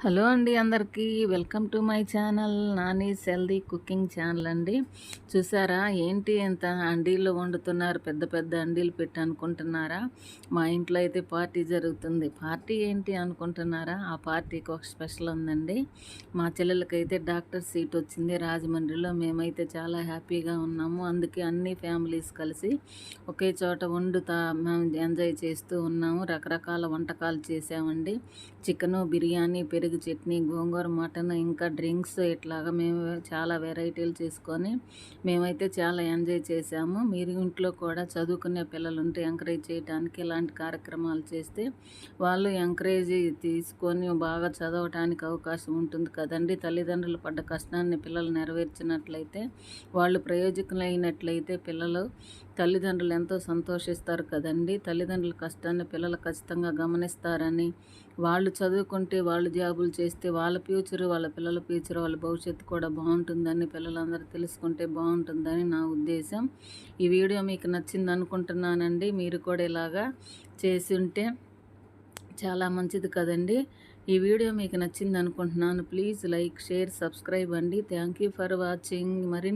Hello అండి అందరికీ. Welcome to my channel Nani సెల్దీ cooking channel అండి. చూసారా ఏంటి ఎంత అండీలు వండుతున్నారు పెద్ద పెద్ద అండీలు పెట్టి అనుకుంటున్నారా? మా ఇంట్లో అయితే పార్టీ జరుగుతుంది. పార్టీ ఏంటి అనుకుంటున్నారా? ఆ పార్టీకి ఒక స్పెషల్ ఉందండి. మా చెల్లెలకైతే డాక్టర్ సీట్ వచ్చింది. రాజమండ్రిలో మేమైతే చాలా హ్యాపీగా ఉన్నాము. అందుకే అన్ని ఫ్యామిలీస్ కలిసి ఒకే చోట వండుతా మేము ఎంజాయ్ చేస్తూ ఉన్నాము. రకరకాల వంటకాలు చేసామండి చికెను బిర్యానీ పెరుగు పెరుగు చట్నీ గోంగూర మటన్ ఇంకా డ్రింక్స్ ఇట్లాగా మేము చాలా వెరైటీలు చేసుకొని మేమైతే చాలా ఎంజాయ్ చేసాము మీరు ఇంట్లో కూడా చదువుకునే పిల్లలు ఉంటే ఎంకరేజ్ చేయడానికి ఇలాంటి కార్యక్రమాలు చేస్తే వాళ్ళు ఎంకరేజ్ తీసుకొని బాగా చదవటానికి అవకాశం ఉంటుంది కదండి. తల్లిదండ్రులు పడ్డ కష్టాన్ని పిల్లలు నెరవేర్చినట్లయితే వాళ్ళు ప్రయోజకులైనట్లయితే పిల్లలు తల్లిదండ్రులు ఎంతో సంతోషిస్తారు కదండి. తల్లిదండ్రుల కష్టాన్ని పిల్లలు ఖచ్చితంగా గమనిస్తారని. వాళ్ళు చదువుకుంటే వాళ్ళు జాబులు చేస్తే వాళ్ళ ఫ్యూచర్ వాళ్ళ పిల్లల ఫ్యూచర్ వాళ్ళ భవిష్యత్తు కూడా బాగుంటుందని పిల్లలందరూ తెలుసుకుంటే బాగుంటుందని నా ఉద్దేశం. ఈ వీడియో మీకు నచ్చింది అనుకుంటున్నానండి. మీరు కూడా ఇలాగా చేసి ఉంటే చాలా మంచిది కదండి. ఈ వీడియో మీకు నచ్చింది అనుకుంటున్నాను. ప్లీజ్ లైక్ షేర్ సబ్స్క్రైబ్ అండి. Thank you for watching. మరి